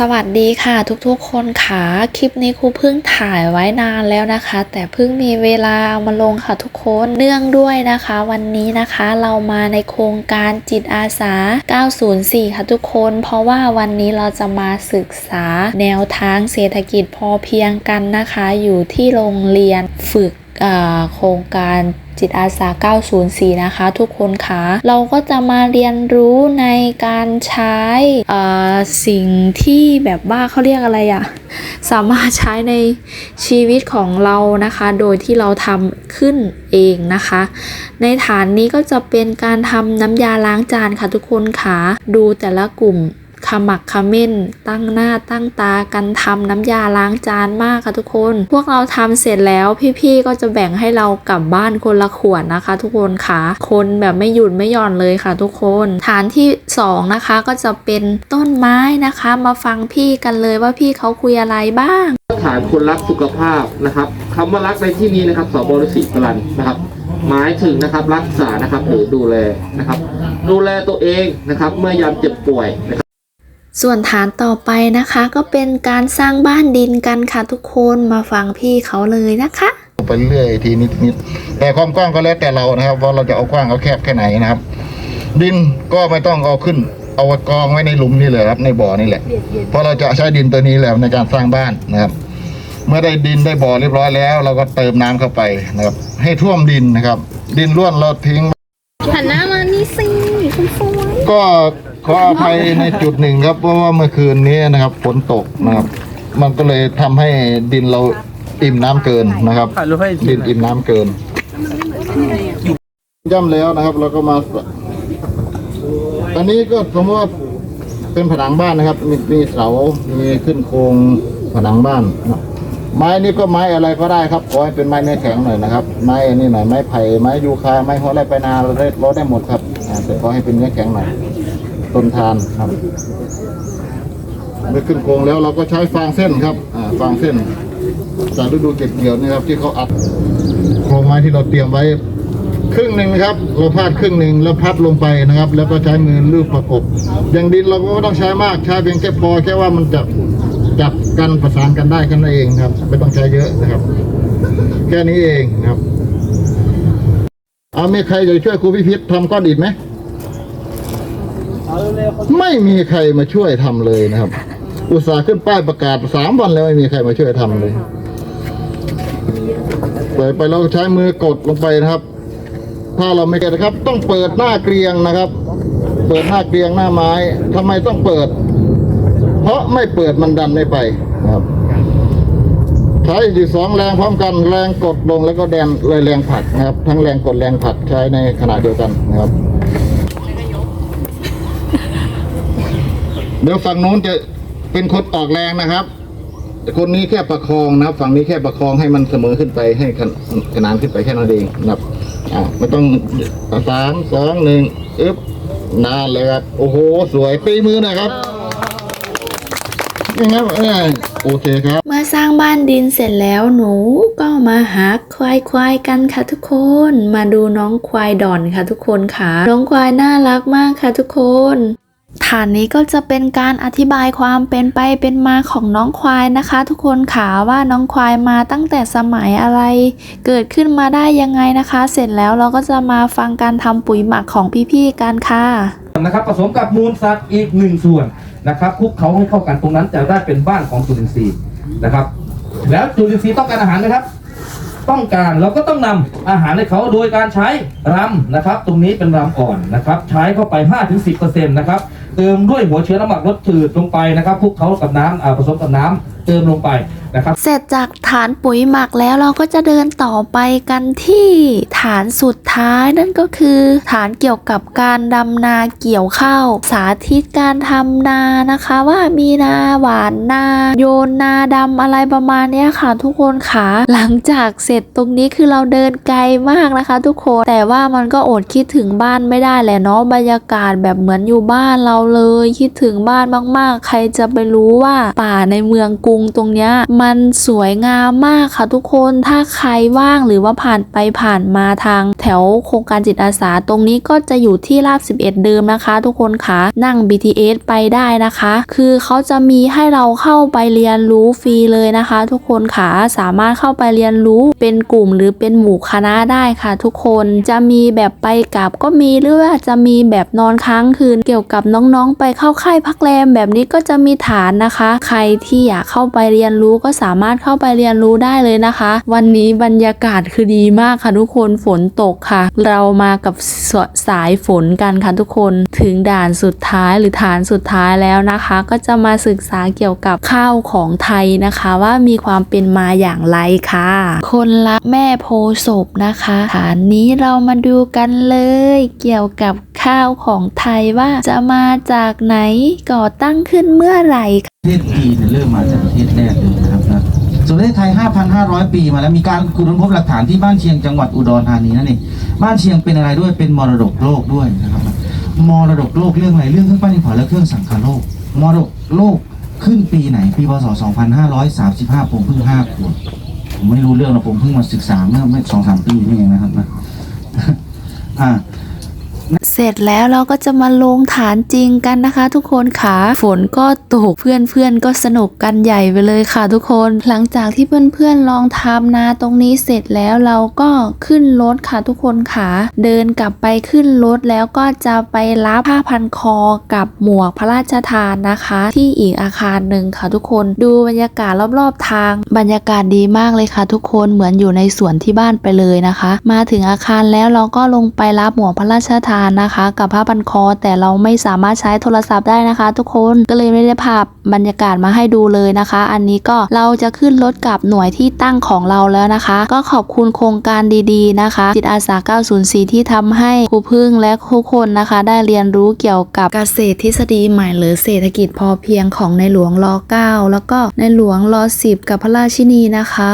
สวัสดีค่ะทุกๆคนค่ะ คลิปนี้ครูเพิ่งถ่ายไว้นานแล้วนะคะ แต่เพิ่งมีเวลาเอามาลงค่ะทุกคนเนื่องด้วยนะคะ วันนี้นะคะเรามาในโครงการจิตอาสา 904 ค่ะทุกคน เพราะว่าวันนี้เราจะมาศึกษาแนวทางเศรษฐกิจพอเพียงกันนะคะ อยู่ที่โรงเรียนฝึกโครงการ จิตอาสา 904 นะคะ ทุกคนคะเราก็จะมาเรียนรู้ในการใช้สิ่งที่แบบว่าเขาเรียกอะไรอะสามารถใช้ในชีวิตของเรานะคะ โดยที่เราทำขึ้นเองนะคะ ในฐานนี้ก็จะเป็นการทำน้ำยาล้างจานค่ะทุกคนค่ะดูแต่ละกลุ่ม ขมักขม้น ตั้งหน้าตั้งตากันทำน้ำยาล้างจานมากค่ะทุกคน พวกเราทำเสร็จแล้วพี่ๆก็จะแบ่งให้เรากลับบ้านคนละขวดนะคะ ทุกคนค่ะ คนแบบไม่หยุดไม่หย่อนเลยค่ะ ทุกคน ฐานที่สองนะคะก็จะเป็นต้นไม้นะคะ มาฟังพี่กันเลยว่าพี่เขาคุยอะไรบ้าง ฐานคนรักสุขภาพนะครับคำว่ารักในที่นี้นะครับสบริสิกรันนะครับหมายถึงนะครับรักษานะครับหรือดูแลนะครับ ดูแลตัวเองนะครับ เมื่อยามเจ็บป่วยนะครับ ส่วนฐานต่อไปนะคะ ก็เป็นการสร้างบ้านดินกันค่ะทุกคนมาฟังพี่เขาเลยนะคะไปเรื่อยทีนิดนิดแต่ความกว้างก็แล้วแต่เรานะครับว่าเราจะเอากว้างเอาแคบแค่ไหนนะครับ ดินก็ไม่ต้องเอาขึ้น เอาไว้กองไว้ในหลุมนี่เลยครับในบ่อนี่แหละ เพราะเราจะใช้ดินตัวนี้แหละในการสร้างบ้านนะครับ เมื่อได้ดินได้บ่อเรียบร้อยแล้ว เราก็เติมน้ำเข้าไปนะครับ ให้ท่วมดินนะครับ ดินร่วนเราทิ้งหันหน้ามานี่สิคุณสวย ก็ขออภัยในจุดหนึ่งครับเพราะว่าเมื่อคืนนี้นะครับฝนตกนะครับ มันก็เลยทำให้ดินเราอิ่มน้ำเกินนะครับดินอิ่มน้ำเกินย่ำแล้วนะครับเราก็มา ตอนนี้ก็สมมติว่าเป็นผนังบ้านนะครับ มีมีเสา มีขึ้นโครงผนังบ้านนะไม้นี่ก็ไม้อะไรก็ได้ครับขอให้เป็นไม้เนื้อแข็งหน่อยนะครับ ไม้อันนี้หน่อยไม้ไผ่ไม้ยูคาไม้หัวไรไปนาเราได้เราได้หมดครับ แต่ขอให้เป็นเนื้อแข็งหน่อยต้นทานครับเมื่อขึ้นโครงแล้วเราก็ใช้ฟางเส้นครับฟางเส้น จากฤดูเก็บเกี่ยวนะครับ ที่เขาอัดโครงไม้ที่เราเตรียมไว้ ครึ่งหนึ่งนะครับ เราพาดครึ่งหนึ่งแล้วพัดลงไปนะครับ แล้วก็ใช้มือลูบประกบ อย่างดินเราก็ไม่ต้องใช้มากใช้เพียงแค่พอแค่ว่ามันจะจับกันประสานกันได้แค่นั้นเองครับ ไม่ต้องใช้เยอะนะครับ แค่นี้เองครับ เอามีใครจะช่วยครูพิพิธทำก้อนอิฐไหม ไม่มีใครมาช่วยทำเลยนะครับ อุตส่าห์ขึ้นป้ายประกาศสามวันแล้วไม่มีใครมาช่วยทำเลยเปิดไปเราใช้มือกดลงไปนะครับ ถ้าเราไม่เก็ตนะครับ ต้องเปิดหน้าเกรียงนะครับ เปิดหน้าเกรียงหน้าไม้ทำไมต้องเปิด เพราะไม่เปิดมันดันไม่ไปนะครับใช้อยู่สองแรงพร้อมกันแรงกดลงแล้วก็แดนเลยแรงผลักนะครับ ทั้งแรงกดแรงผลักใช้ในขณะเดียวกันนะครับ เดี๋ยวฝั่งนู้นจะเป็นคนออกแรงนะครับคนนี้แค่ประคองนะครับฝั่งนี้แค่ประคองให้มันเสมอขึ้นไปให้ขนานขึ้นไปแค่นั้นเองนะครับอ่าไม่ต้องสามสองหนึ่งอึ๊บนานเลยครับ โอ้โห สวยตีมือน่อยครับนี่ครับโอเคครับ เมื่อสร้างบ้านดินเสร็จแล้วหนูก็มาหาควายควายกันค่ะทุกคน มาดูน้องควายดอนค่ะทุกคนค่ะ น้องควายน่ารักมากค่ะทุกคน ฐานนี้ก็จะเป็นการอธิบายความเป็นไปเป็นมาของน้องควายนะคะ ทุกคนค่ะว่าน้องควายมาตั้งแต่สมัยอะไร เกิดขึ้นมาได้ยังไงนะคะ เสร็จแล้วเราก็จะมาฟังการทำปุ๋ยหมักของพี่ๆกันค่ะนะครับผสมกับมูลสัตว์อีกหนึ่งส่วนนะครับคลุกเขาให้เข้ากันตรงนั้นจะได้เป็นบ้านของจุลินทรีย์นะครับ แล้วจุลินทรีย์ต้องการอาหารไหมครับ ต้องการเราก็ต้องนำอาหารให้เขาโดยการใช้รำนะครับ ตรงนี้เป็นรำอ่อนนะครับ ใช้เข้าไป 5-10%นะครับ เติมด้วยหัวเชื้อน้ำหมักรสจืดลงไปนะครับคลุกเขากับน้ำผสมกับน้ำ เติมลงไปนะครับเสร็จจากฐานปุ๋ยหมักแล้วเราก็จะเดินต่อไปกันที่ฐานสุดท้ายนั่นก็คือ ฐานเกี่ยวกับการดำนาเกี่ยวข้าวสาธิตการทำนานะคะ ว่ามีนาหวานนา โยนนาดำอะไรประมาณนี้ค่ะทุกคนค่ะหลังจากเสร็จตรงนี้คือเราเดินไกลมากนะคะ ทุกคนแต่ว่ามันก็อดคิดถึงบ้านไม่ได้แหละเนาะบรรยากาศแบบเหมือนอยู่บ้านเราเลย คิดถึงบ้านมากๆ ใครจะไปรู้ว่าป่าในเมืองกรุงตรงเนี้ยมันสวยงามมากค่ะทุกคนถ้าใครว่างหรือว่าผ่านไปผ่านมาทาง แถวโครงการจิตอาสาตรงนี้ก็จะอยู่ที่ราบ 11 เดิมนะคะ ทุกคนคะนั่ง BTS ไปได้นะคะ คือเขาจะมีให้เราเข้าไปเรียนรู้ฟรีเลยนะคะ ทุกคนค่ะสามารถเข้าไปเรียนรู้เป็นกลุ่มหรือเป็นหมู่คณะได้ค่ะ ทุกคนจะมีแบบไปกลับก็มีหรือว่าจะมีแบบนอนค้างคืนเกี่ยวกับน้องๆ ไปเข้าค่ายพักแรมแบบนี้ก็จะมีฐานนะคะ ใครที่อยากเข้าไปเรียนรู้ก็สามารถเข้าไปเรียนรู้ได้เลยนะคะ วันนี้บรรยากาศคือดีมากค่ะทุกคนฝนตกค่ะ เรามากับสสายฝนกันค่ะทุกคนถึงด่านสุดท้ายหรือฐานสุดท้ายแล้วนะคะ ก็จะมาศึกษาเกี่ยวกับข้าวของไทยนะคะ ว่ามีความเป็นมาอย่างไรค่ะ คนรักแม่โพศพนะคะ ฐานนี้เรามาดูกันเลย เกี่ยวกับข้าวของไทยว่าจะมาจากไหนก่อตั้งขึ้นเมื่อไหร่ ประเทศจีนเริ่มมาจากประเทศแรกเลยนะครับนะส่วนประเทศไทย 5,500 ปีมาแล้วมีการขุดค้นพบหลักฐานที่บ้านเชียงจังหวัดอุดรธานีนั่นเองบ้านเชียงเป็นอะไรด้วยเป็นมรดกโลกด้วยนะครับมรดกโลกเรื่องอะไรเรื่องเครื่องปั้นดินเผาและเครื่องสังคโลกมรดกโลกขึ้นปีไหนปีพศ 2535 ผมเพิ่ง5ขวบผมไม่รู้เรื่องหรอกผมเพิ่งมาศึกษาเมื่อไม่สองสามปีนี่เองนะครับนะอ่า เสร็จแล้วเราก็จะมาลงฐานจริงกันนะคะ ทุกคนค่ะฝนก็ตกเพื่อนๆก็สนุกกันใหญ่ไปเลยค่ะ ทุกคนหลังจากที่เพื่อนๆลองทำนาตรงนี้เสร็จแล้วเราก็ขึ้นรถค่ะทุกคนค่ะเดินกลับไปขึ้นรถแล้วก็จะไปรับผ้าพันคอกับหมวกพระราชทานนะคะ ที่อีกอาคารหนึ่งค่ะทุกคนดูบรรยากาศรอบๆทาง บรรยากาศดีมากเลยค่ะ ทุกคนเหมือนอยู่ในสวนที่บ้านไปเลยนะคะ มาถึงอาคารแล้วเราก็ลงไปรับหมวกพระราชทานนะคะ กับผ้าพันคอ แต่เราไม่สามารถใช้โทรศัพท์ได้นะคะ ทุกคนก็เลยไม่ได้ภาพบรรยากาศมาให้ดูเลยนะคะ อันนี้ก็เราจะขึ้นรถกับหน่วยที่ตั้งของเราแล้วนะคะ ก็ขอบคุณโครงการดีๆนะคะ จิตอาสา 904 ที่ทำให้ครูพึ่งและทุกคนนะคะ ได้เรียนรู้เกี่ยวกับเกษตรทฤษฎีใหม่หรือเศรษฐกิจพอเพียงของในหลวงร 9 แล้วก็ในหลวงร 10 กับพระราชินีนะคะ